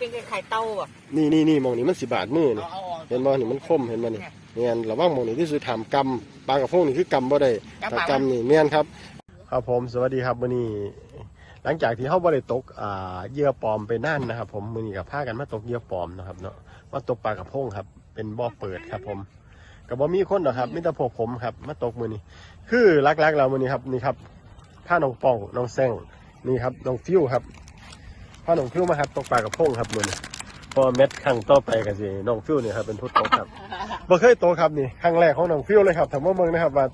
เป็นไข่เต้าอะนี่นี่นี่มองนี่มันสิบาทมือนี่เอาเอาออกเห็นบ่นี่มันคมเห็นบ่นี่เนี่ยระวังมองนี่ที่สุดถามกำปลากระพงนี่คือกำบ่ได้ถ้ากำนี่แม่นครับ ครับผมสวัสดีครับมื้อนี้หลังจากที่เฮาบ่ได้ตกอ่าเหยื่อปลอมไปนั่นนะครับ ผมมื้อนี้ก็พากันมาตกเหยื่อปลอมนะครับเนาะมาตกปลากระพงครับ เป็นบ่อเปิดครับ ผมก็บ่มีคนหรอกครับมีแต่พวกผมครับ มาตกมื้อนี้คือลักๆเรามื้อนี้ครับนี่ครับพาน้องป้องน้องแซงนี่ครับน้องฟิวครับ พาน้องฟิวมาครับตกปลากระพงครับมื้อนี้พอเม็ดครั้งต่อไปก็สิน้องฟิวเนี่ยครับเป็นผู้ตกครับบ่เคยโตครับนี่ครั้งแรกของน้องฟิวเลยครับถามว่าเมืองนะครับว่า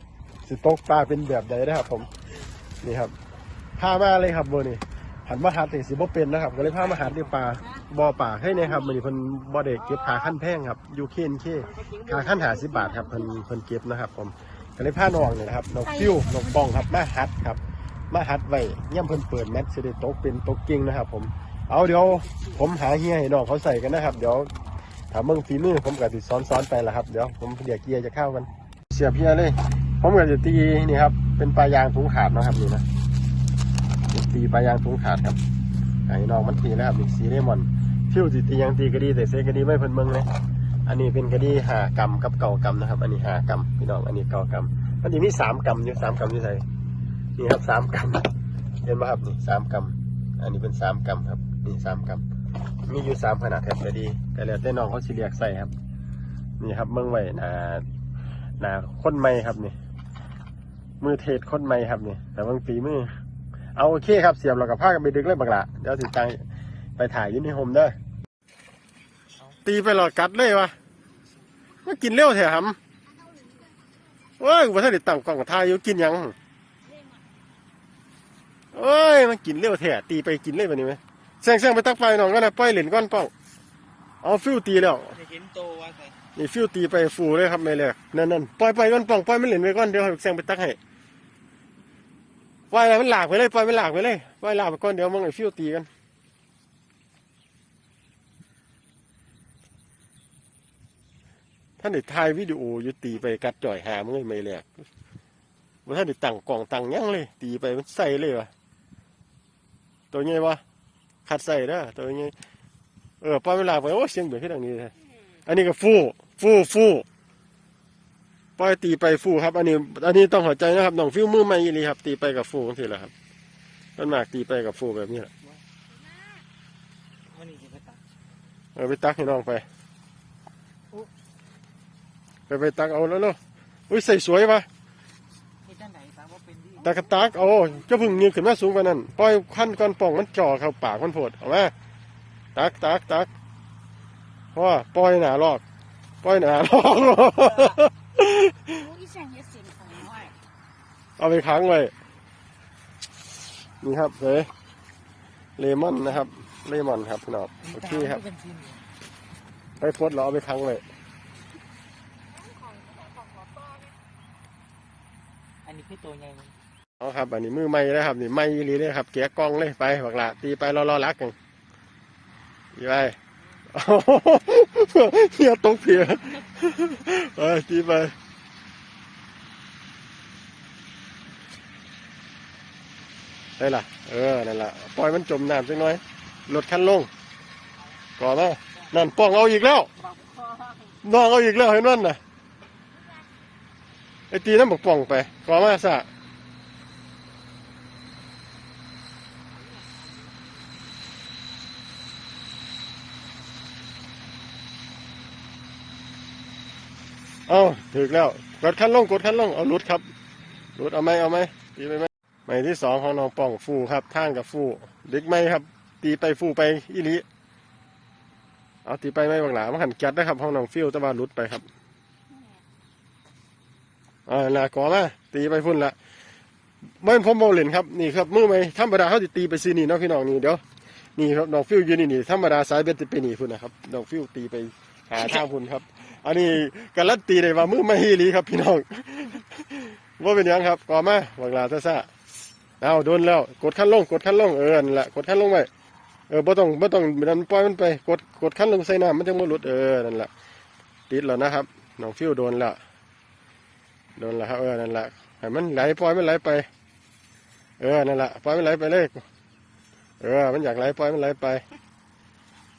สิตกปลาเป็นแบบใดนะครับ ผมนี่ครับพามาเลยครับเบอร์นี่หันมาหัดนี่สิบ่เป็นนะครับ ก็เลยพามาหัดที่ปลาบ่อป่าให้เนี่ยครับมันนี่เพิ่นบ่ได้เก็บขาขั้นแพงครับอยู่เคนเคขาขั้นหาสิบบาทครับเพิ่นเพิ่นเก็บนะครับ ผมก็เลยพาน้องนี่นะครับน้องฟิวน้องปองครับมาหัดครับมาหัดไว้ย่ำเพิ่นเปิดแมตช์สิได้ตกเป็นตกเก่งนะครับ ผม เอาเดี๋ยวผมหาเฮียให้น้องเขาใส่กันนะครับ เดี๋ยวถ้าเมืองฝีมือผมก็ติซ้อนๆไปละครับ เดี๋ยวผมเดี๋ยวเกียร์จะเข้ากัน เสียบเพียเลยผมก็จะตีนี่ครับ เป็นปลายางถุงขาดนะครับนี่นะจะตีปลายางถุงขาดครับไอ้น้องมันตีแล้วครับนี่สีเลมอนฟิวสิตียังตีกระดีแต่เซกระดีไม่เพิ่นเมืองเลยอันนี้เป็นกระดีหากำกับเก่ากำนะครับ อันนี้หากำพี่น้องอันนี้เก่ากำมันจะมีสามกำอยู่สามกำอยู่ใส่นี่ครับสามกำเห็นไหมครับนี่สามกำอันนี้เป็นสามกำครับ นี่สามกำมีอยู่สามขนาดครับก็ดีแต่แล้วแต่น้องเขาสิเรียกใส่ครับ นี่ครับเมืองไว้หนาหนาค้นใหม่ครับนี่มือเทศค้นใหม่ครับนี่แต่เมืองตีมือ เอาโอเคครับเสียบเรากับผ้ากันไปดึกเลยบักละเดี๋ยวสิตังไปถ่ายยูนิโฮมเด้อตีไปหลอดกัดเลยวะมากินเร็วแถมเว้ยว่าถ้าได้ตั้งกล้องถ่ายอยู่กินยังเอ้ยมันกินเร็วแท้ตีไปกินเลยแบบนี้ไหม แซงแซงไปตักไฟหน่องก็นะปล่อยเหรียญก้อนป้องเอาฟิวตีแล้วจะเห็นโตว่าไงนี่ฟิวตีไปฟูเลยครับไม่เลยนั่นนั่นปล่อยไปก้อนป้องปล่อยมันเหรียญไปก้อนเดี๋ยวให้แซงไปตักให้ปล่อยอะไรมันหลากไปเลยปล่อยมันหลากไปเลยปล่อยหลากไปก้อนเดี๋ยวมึงไอ้ฟิวตีกันท่านได้ถ่ายวิดีโออยู่ตีไปกัดจ่อยหามึงเลยไม่เลยว่าท่านได้ตั้งกล่องตั้งหยังเลย ตีไปมันใส่เลยวะตัวไงวะ ขัดใส่เด้อตัวนี้เออปล่อยเวลาไปโอ้เสียงเบียดขึ้นทางนี้เลยอันนี้ก็ฟูฟูฟูปล่อยตีไปฟูครับ อันนี้ อันนี้ต้องหัวใจนะครับน้องฟิวมือไม่ยีรีครับ ตีไปกับฟูทีละครับต้นมากตีไปกับฟูแบบนี้แหละมันนี่จะไปตัดเออไปตักให้น้องไปไปไปตักเอาแล้วเนาะอุ้ยใส่สวยปะ ที่ด้านไหนตาม ว่าเป็นดีตักระตักเอาจะพึ่งยืนขึ้นมาสูงกว่านั้นปล่อยขั้นก้อนป่องมันจ่อเข้าปากมันโผดเอามาตักตักตักเพราะว่าปล่อยหนาลอกปล่อยหนาลอกเอาไปค้างไว้นี่ครับเลยเลมอนนะครับเลมอนครับพี่น้องโอเคครับ ไปพดเราเอาไปค้างไว้อันนี้คือตัวใหญ่ เอาครับอันนี้มือไม่แล้วครับ นี่ไม่ลีเลยครับเกียกล้องเลยไปบักละตีไปรอรอรักกันตีไปเฮียตกเพียไปตีไปได้ล่ะเออนั่นล่ะปล่อยมันจมน้ำสักหน่อยลดคันลงก่อนมานั่นป้องเอาอีกแล้วน้องเอาอีกแล้วเห็นมันน่ะไอตีน้ำบอกป่องไปก่อนมาซะ เอาถึกแล้ว กดคันลงกดคันลงเอาลุดครับลุดเอาไหมเอาไหมตีไปไหมหมายที่สองของน้องป่องฟูครับท่างกับฟูเด็กไหมครับ ตีไปฟูไปอีหลีเอาตีไปไม่บางหลามาหันแก๊สนะครับห้องน้องฟิวแตะวันรุดไปครับอ่าน่ะก่อมาตีไปพุ่นละเมื่อผมโมเลนครับนี่ครับมือไม่ธรรมดาเขาติตีไปซีนี่นาะพี่น้องนี่เดี๋ยวนี่ครับน้องฟิวยืนนี่นี่ธรรมดาสายเบ็ดจะไปนี่พุ่นนะครับน้องฟิวตีไปหาทางพุ่นครับ อันนี้การันตีได้ว่ามือไม่อีหลีครับพี่น้องว่าเป็นยังครับก่อมาบางลาซ่าๆเอาโดนแล้ว กดขั้นลง กดขั้นลงเออนั่นแหละกดขั้นลงไปเออบ่ต้องบ่ต้องดันปล่อยมันไป กดกดขั้นลงใส่น้ำมันจะไม่หลุดเออนั่นแหละติดแล้วนะครับน้องฟิวโดนล้วโดนล้วครับเออนั่นแหละให้มันไหลปล่อยมันไหลไป เออนั่นแหละปล่อยมันไหลไปเลยเออ มันอยากไหลปล่อยมันไหลไป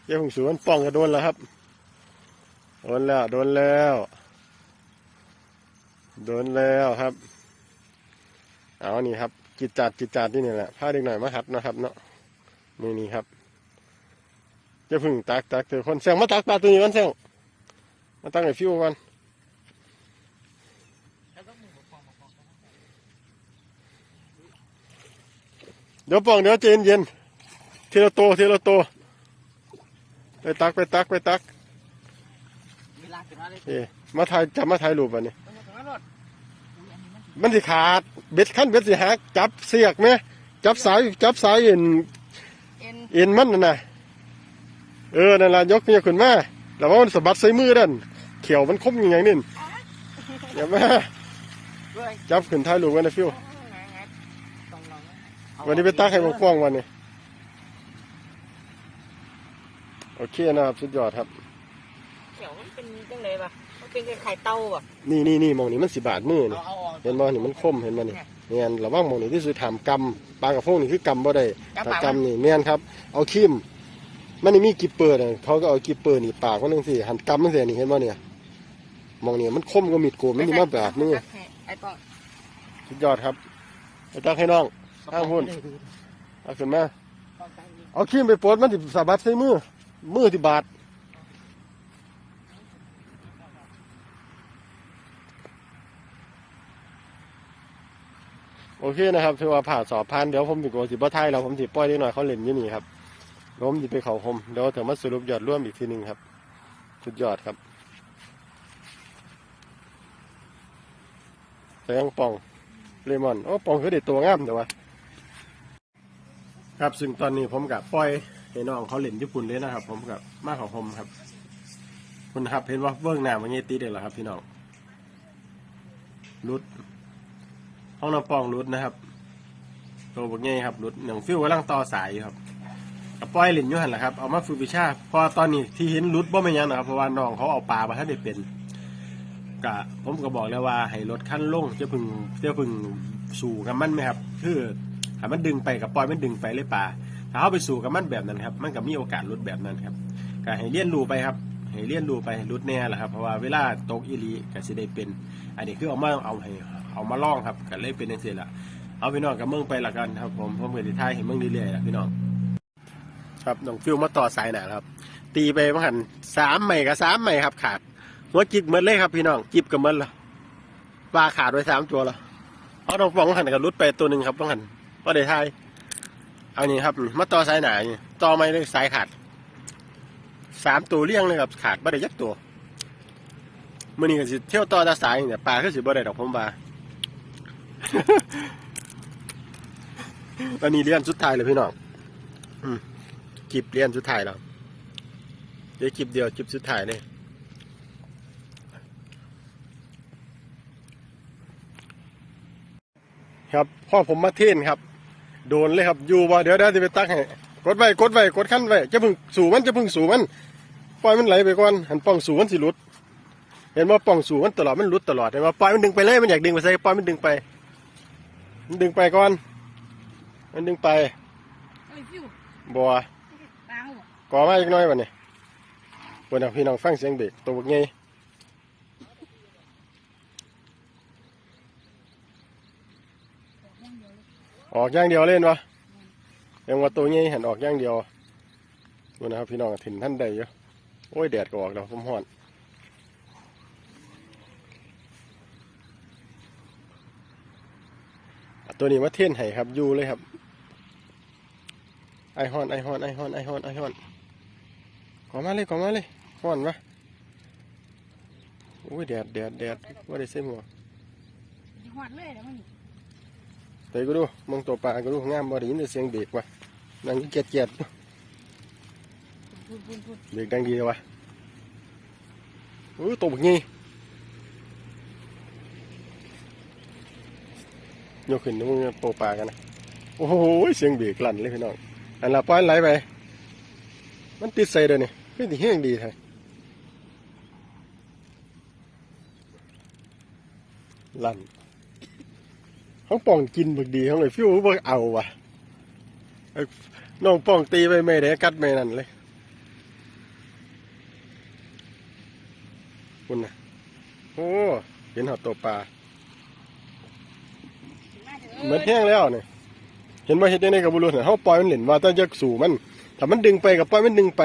เจ้าผงสูมันป้องก็โดนแล้วครับ โดนแล้ว โดนแล้ว โดนแล้วครับ เอานี่ครับ จิตจัดจิตจัดที่นี่แหละพาเด็กหน่อยมาหัดนะครับ เนาะนี่นี่ครับ จะพึ่งตักตักเจอคนแซงมาตักปลาตัวนี้กันแซงมาตักไอ้ฟิวกันแล้วก็มือปองปองเดี๋ยวปองเดี๋ยวเจนเย็นๆทีละตัวทีละตัวไปตักไปตักไปตัก เวลาขึ้นมาเลยเอ๊ะมาถ่ายจับมาถ่ายรูปอันนี้ต้องมาถึงรถอุ้ยอันนี้มันมันสิขาด เบ็ดขั้นเบ็ดสิหักจับเสียกไหมจับสายจับสายเอ็นเอ็นเอ็นมันน่ะนะเออนั่นละยกเนี่ยขึ้นมาแล้วว่ามันสะบัดใส่มือดันเขียวมันคมอย่างนี้อย่ามาด้วยจับขึ้นท้ายลูกกันนะฟิวต้องลองนะวันนี้ไปตักให้มันกว้างวันนี้โอเคนะครับสุดยอดครับ เขียวมันเป็นจังเลยปะมัน เป็นไข่เต้าปะนี่นี่นี่มองนี่มันสิบาดมือนี่เอาเอาออกเห็นบ่นี่มันคมเห็นบ่นี่เนี่ยระวังมองนี่ที่สุดถามกำปลากระพงนี่คือกำบ่ได้กระถ้าเป๋ากำนี่แม่นครับเอาครีมมันนี่มีกิปเปอร์น่ะเขาก็เอากิปเปอร์นี่ปากมันนึงสิหันกำมันสินี่เห็นบ่เนี่ยมองนี่มันคมก็มีดโกนมันนี่มาบาดมือไอ้ปองสุดยอดครับไปตักให้น้องข้างหุ้นเอาขึ้นมาเอาครีมไปปวดมันสิสะบัดใส่มือ มือที่บาด เคนะครับถือว่าผ่าสอบผ่านเดี๋ยวผมสิโกสิบ่ท้ายแล้วผมสิปล่อยนิดหน่อยเขาเล่นอยู่นี่ครับล้มสิไปเขาคมเดี๋ยวถึงมาสรุปยอดร่วมอีกทีหนึ่งครับสุดยอดครับแสงป่องเลมอนโอ้ป่องคือเด็ดตัวงามแต่ว่าครับซึ่งตอนนี้ผมกับปล่อยให้น้องเขาเล่นญี่ปุ่นเลยนะครับ ผมกับมาเขาคมครับคุณครับเห็นว่าเบิ้งหน้ามันเงี้ยตีเด็ดเหรอครับพี่น้องรุด ห้องน้ำปองรุดนะครับตัวบกเงี้ยครับรุดหนังฟิวกำลังต่อสายอยู่ครับกับปล่อยเล่นอยู่หันแหละครับเอามาฝึกวิชาพอตอนนี้ที่เห็นรุดบ่ไม่ยังนะครับเพราะว่าน้องเขาเอาปลามาถ้าได้เป็นกะผมก็บอกแล้วว่าให้รถขั้นลงจะพึงจะพึงสู่กับมันไหมครับคือถ้ามันดึงไปกับปล่อยมันดึงไปเลยปลาถ้าเขาไปสู่กับมันแบบนั้นครับ มันก็มีโอกาสรุดแบบนั้นครับก็ให้เรียนรูไปครับ ให้เรียนรูไปรุดแน่แหละครับ เพราะว่าเวลาตกอีลีก็สิได้เป็น อันนี้คือเอามาเอาให้ เอามาล่องครับก็เลยเป็นจังซี่ล่ะเอาพี่น้องกับเมืองไปละกันครับ ผมผมก็สิทายให้เมืองเรื่อยๆล่ะพี่น้อง ครับน้องฟิวมาต่อสายหนาครับ ตีไปบางหันสามใหม่กับสามใหม่ครับ ขาดหัวจิกหมดเลยครับพี่น้องจิบกับมันละปลาขาดไว้สามตัวละเอาน้องฟองหันกับรุดไปตัวหนึ่งครับบางหันก็ได้ทายเอานี่ครับมาต่อสายหนานี่ต่อไม่ได้สายขาดสามตัวเลี้ยงเลยครับขาดไม่ได้ยักตัวมื่อนี้ก็สิเที่ยวต่อตาสายเนี่ยปลาก็สิบ่ได้ดอกผมปลา ตอนนี้เลี้ยนสุดท้ายเลยพี่น้องอืมจิบเลี้ยนสุดท้ายแล้วเดี๋ยวจิบเดียวจิบสุดท้ายเลยครับพ่อผมมาเทนครับ โดนเลยครับอยู่ว่าเดี๋ยวเดี๋ยวจะไปตักให้กดไว้กดไว้กดขั้นไว้จะพึ่งสู่มันจะพึ่งสู่มันปล่อยมันไหลไปก่อนหันป้องสู่มันสิหลุด เห็นว่าป้องสู่มันตลอดมันหลุดตลอดเห็นว่าปล่อยมันดึงไปเลยมันอยากดึงไปใส่ปล่อยมันดึงไป มันดึงไปก่อน มันดึงไปเอ้ยฟิวบัวตางบ่ก่อมาอีกหน้อยวันนี้วันนี้พี่น้องฟังเสียงเบรกตัวบักไงออกอย่างเดียวเล่นวะยังว่าตัวนี้หันออกอย่างเดียววันนะครับพี่น้องถิ่นท่านใดอยู่โอ้ยแดดก็ออกแล้วผมห่อนอะ ตัวนี้มาเท่นไห้ครับอยู่เลยครับ ไอฮอนไอฮอนไอฮอนไอฮอนไอฮอนขอมาเลยขอมาเลยฮอนวะโอ้ยแดดแดดแดดว่าได้เส้นหัวสิฮอดเลยแล้วมันแต่ก็ดูมองตัวปลาก็ดูงามบ่ได้ยินแต่เสียงเบรกว่ะนั่งเกียดเกียดพูดพูดพูดเบรกดังดีเลยวะโอ้ยตัวบักงี้ ยกขึ้นนึกว่าโปปลากันนะโอ้โหเสียงเบียกลั่นเลยพี่น้องอันละป้อนไหลไป มันติดใส่เลยนี่เป็นที่แห้งดีแท้ลั่ท้องป่องกินบักดีเขาเลยฟิวบักเอาว่ะน้องป่องตีไปไม่ได้กัดไม่นั่นเลยคุณนะโอ้เห็นหอดตัวปลา เหมือนแห้งแล้วเนี่ยเห็นว่าเห็ดได้ในกับบุรุษเนี่ยเขาปล่อยมันเหล่นว่าต้องจะสู่มันถ้ามันดึงไปกับปล่อยมันดึงไป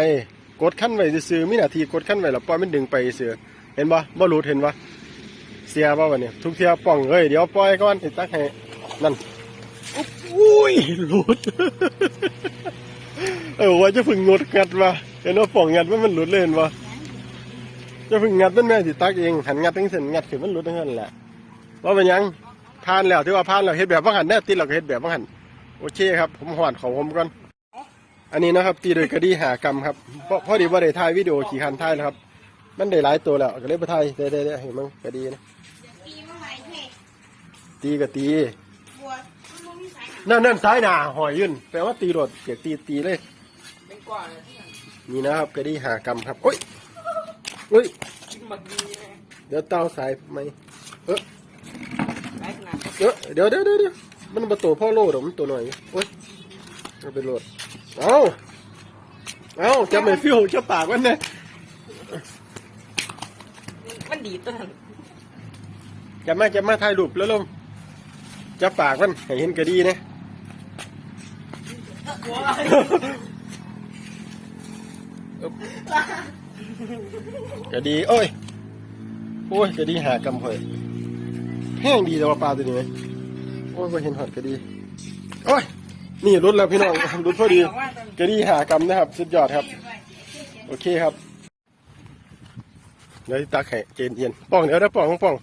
กดขั้นไว้ซื้อๆมีหน้าที่กดขั้นไว้แล้วปล่อยมันดึงไปซื้อเห็นบ่บ่รู้เห็นบ่เสียบ่วะเนี่ยทุกเที่ยป่องเอ้ยเดี๋ยวปล่อยก่อนไอ้ตักให้นั่นอุ๊บอุ้ยหลุดเออว่าจะพึ่งงดงัดมาเห็นว่าป่องงัดว่ามันหลุดเลยเห็นบ่จะพึ่งงัดมันแม่สิตักเองหันงัดตั้งเส้นงัดขึ้นมันหลุดทั้งนั้นแหละว่าเป็นหยัง ผ่านแล้วที่ว่าผ่านแล้วเฮ็ดแบบว่าหันแน่ติดเราก็เฮ็ดแบบว่าหันโอเคครับ ผมหวานของผมก่อนอันนี้นะครับ ตีโดยกระดีหากรรมครับเพราะพอดีว่าได้ถ่ายวิดีโอขี่คันถ่ายแล้วครับ มันได้หลายตัวแล้วก็เลยไปถ่ายได้ได้ได้เห็นมั้งกระดีนะตีก็ตีนั่นนั่นซ้ายหนาหอยยืนแปลว่าตีโดดเกียกตีตีเลยนี่นะครับกระดีหากรรมครับโอ้ยโอ้ยเดี๋ยวเต้าสายไหมเออ เออเดี๋ยวเดี๋ยวเดี๋ยวเดี๋ยวมันมาตัวพ่อโลดหรอมันตัวหน่อยโอ้ยเอาไปโหลดเอาเอาจะไม่ฟิวจะปากมันเนี่ยมันดีตัวนั้นจะมาจะมาถ่ายรูปแล้วลมจะปากมันให้เห็นกระดีนะกระดี โอ้ย โอ้ยกระดีหากำหอย แห้งดีแต่ว่าปลาตัวนี้ไหมโอ้ยเห็นหอดกระดีโอ้ยนี่รุดแล้วพี่น้อง รุดพอดีกระดีหากำนะครับ สุดยอดครับ โอเคครับเดี๋ยวตักให้เจนเย็นป้องเดี๋ยวได้ป้องป้อง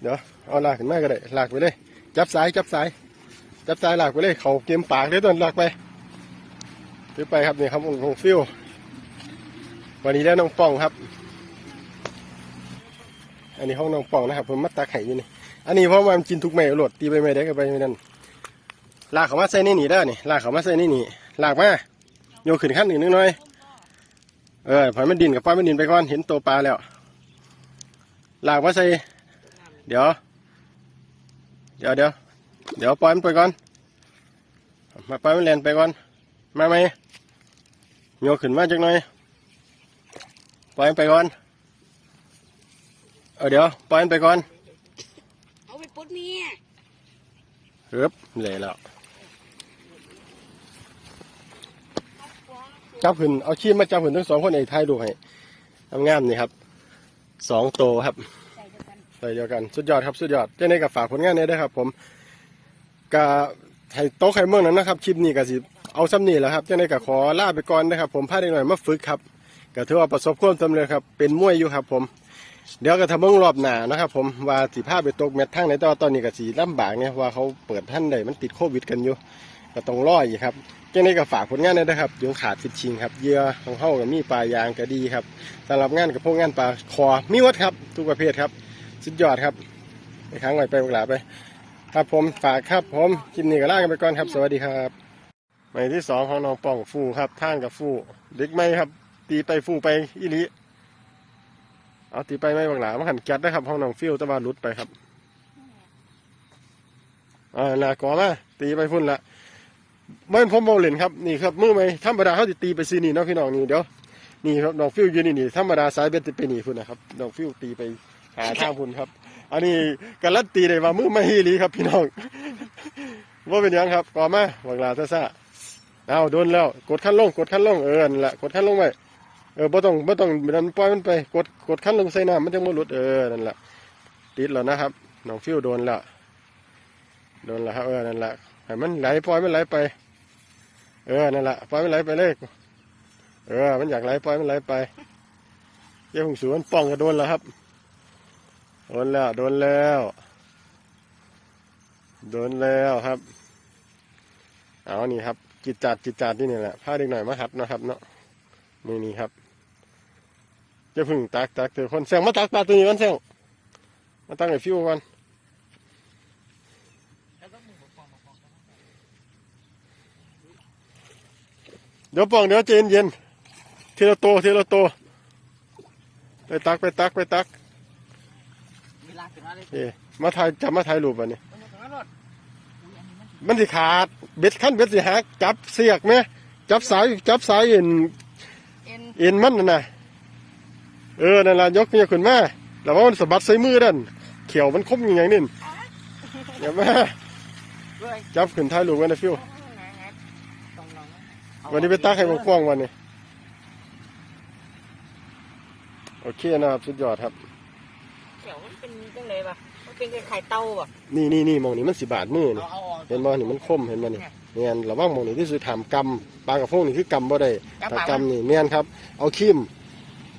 เดี๋ยวเอาลากขึ้นมาก็ได้ลากไปเลย จับสายจับสายจับสายลากไปเลยเขาเกมปากเลยต้นลากไปถือไปครับนี่ครับองค์ฟิว วันนี้ได้น้องป่องครับ อันนี้ห้องน้องป่องนะครับผมมาตักไข่อยู่นี่อันนี้เพราะว่ามันกินทุกเมลดตีไปไม่ได้ก็ไปไม่นั่นลากเขามาใส่นี่หนีได้นี่ลากเขามาใส่นี่หนีลากมาโยขึ้นขั้นหนึ่งนิดหน่อยเออปล่อมันดินกับปล่อยมันดินไปก่อนเห็นตัวปลาแล้วลากมาใส่เดี๋ยว เดี๋ยวเดี๋ยวเดี๋ยวปล่อยมันไปก่อน มาปล่อยมันแลนไปก่อน มาไหมโยขึ้นมาจักหน่อย ปล่อยมันไปก่อน เออเดี๋ยวปล่อยมันไปก่อนเอาไปปุ๊ดเมียเรือบเลยแล้วจับขึ้นเอาชีพมาจับขึ้นทั้งสองคนไอ้ท้ายดูให้ทำงามนี่ครับสองโตครับใส่เดียวกันใส่เดียวกันสุดยอดครับสุดยอดเจ้าในกับฝากผลงานนี้ด้วยครับ ผมกะให้โต๊ะไข่เมืองนั้นนะครับคลิปนี้ก็สิเอาซ้ำนี่แหละครับเจ้าในกับขอลาไปก่อนนะครับ ผมพาเด็กหน่อยมาฝึกครับ ก็ถือว่าประสบความสำเร็จครับเป็นมวยอยู่ครับ ผม เดี๋ยวก็ทำเบิ่งรอบหนานะครับ ผมว่าสิพาไปตกแมตทางไหนแต่ว่าตอนนี้ก็สีลำบากเนี่ยว่าเขาเปิดท่านใดมันติดโควิดกันอยู่ก็ต้องรออีกครับเจ้าในกับฝากผลงานนี้นะครับยงขาดฟิชชิงครับเยื่อของเขากับมีปลายางก็ดีครับสำหรับงานกับพวกงานปลาคอมีวัดครับ ทุกประเภทครับ สุดยอดครับไปค้างไว้ไปบักหลาไป ครับผมฝากครับผมคลิปนี้ก็ลากันไปก่อนครับ สวัสดีครับหมายที่สองของน้องป่องฟูครับท่างกับฟูเด็กไม่ครับ ตีไปฟูไปอีหลีเอาตีไปไม่บักหลามาหันแก๊สนะครับห้องน้องฟิวตะวันรุดไปครับอ่าหนากอมาตีไปพุ่นละไม่ผมโมเลนครับนี่ครับมือไหมธรรมดาเขาจะตีไปซีนี่เนาะพี่น้องนี่เดี๋ยวนี่ครับน้องฟิวยืนนี่นี่ธรรมดาสายเบ็ดจะไปนี่พุ่นนะครับน้องฟิวตีไปหาทางพุ่นครับ อันนี้การันตีได้ว่ามือไม่ฮีหลีครับ พี่น้องว่าเป็นยังครับก่อมาวังลาซะซะเอาโดนแล้ว กดขั้นลงกดขั้นลงเออนั่นแหละกดขั้นลงไว้ เออบ่ต้องบ่ต้องมันปล่อยมันไปกดกดขั้นลงใส่น้ำมันจะบ่หลุดเออนั่นแหละติดแล้วนะครับน้องฟิวโดนแล้วโดนแล้วครับเออนั่นแหละให้มันไหลปล่อยมันไหลไป เออนั่นแหละปล่อยมันไหลไปเลยเออ มันอยากไหลปล่อยมันไหลไปเจ้าหงสูมันป้องก็โดนแล้วครับโดนแล้วโดนแล้วโดนแล้วครับเอานี่ครับจิตจัดจิตจัดที่นี่แหละพาเด็กหน่อยมาหัดเนะครับเนาะนี่นี่ครับ จะพึ่งตักตักเถอคนแซงมาตักปลาตัวนี้กันแซงมาตักไอ้ฟิวกันเดี๋ยวปองเดี๋ยวเจนเย็นทีละโตทีละโตไปตักไปตักไปตักเอะไรเอ้มาถ่ายจับมาถ่ายรูปอันนี้ มันสิขาดเบ็ดขั้นเบ็ดสิหักจับเสียกไหมจับสายจับสายเอ็นเอ็นเอ็นมันน่ะนะ เออนั่นล่ะยกเนี่ยขึ้นมาแล้วว่ามันสะบัดใส่มือดันเขียวมันคมอย่างไงนี่อย่ามาด้วยจับขึ้นท้ายลูกไว้นะฟิวตรงนั้นวันนี้ไปตักให้มันกว้างวันนี้โอเคนะครับสุดยอดครับเขียวมันเป็นจังไรวะมันเป็นไข่เต่าป่ะนี่นี่นี่มองนี่มันสิบาทมือนี่เอาออกเห็นบ่นี่มันคมเห็นบ่นี่เนียนระวังมองนี่ที่สุดถามกำปลากระพงนี่คือกำบ่ได้จับถ้าปากกำนี่เนียนครับ เอาครีม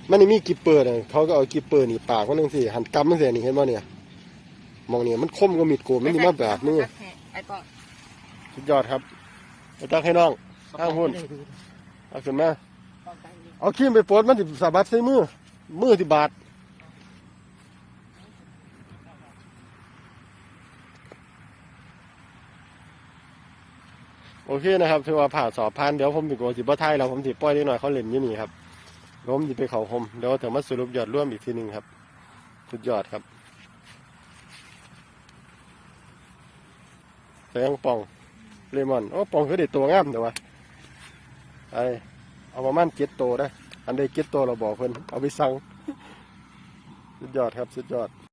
มันนี่มีกิปเปอร์น่ะเขาก็เอากิปเปอร์นี่ปากมันนึงสิหันกำมันเสียนี่เห็นบ่เนี่ยมองนี่มันคมก็มีดโกนมันนี่มาบาดมือไอ้ก้องสุดยอดครับไปตักให้น้องข้างหุ้นเอาขึ้นมาเอาครีมไปโปดมันสิสะบัดใส่มือมือที่บาดโอเคนะครับถือว่าผ่าสอบผ่านเดี๋ยวผมสิโกสิบ่ทายแล้วผมสิปล่อยนิดหน่อยเขาเล่นอยู่นี่ครับ ล้มยวผมสิไปเขาหมเดี๋ยวถึงมาสรุปยอดร่วมอีกทีหนึ่งครับ สุดยอดครับแสงปองเลมอนโอ้ปองคือเด็ดตัวงามแต่ว่าไอเอาประมาณเจ็ดตัวนะอันใดเจ็ดตัวเราบอกเพิ่นเอาไปสั่งสุดยอดครับ สุดยอด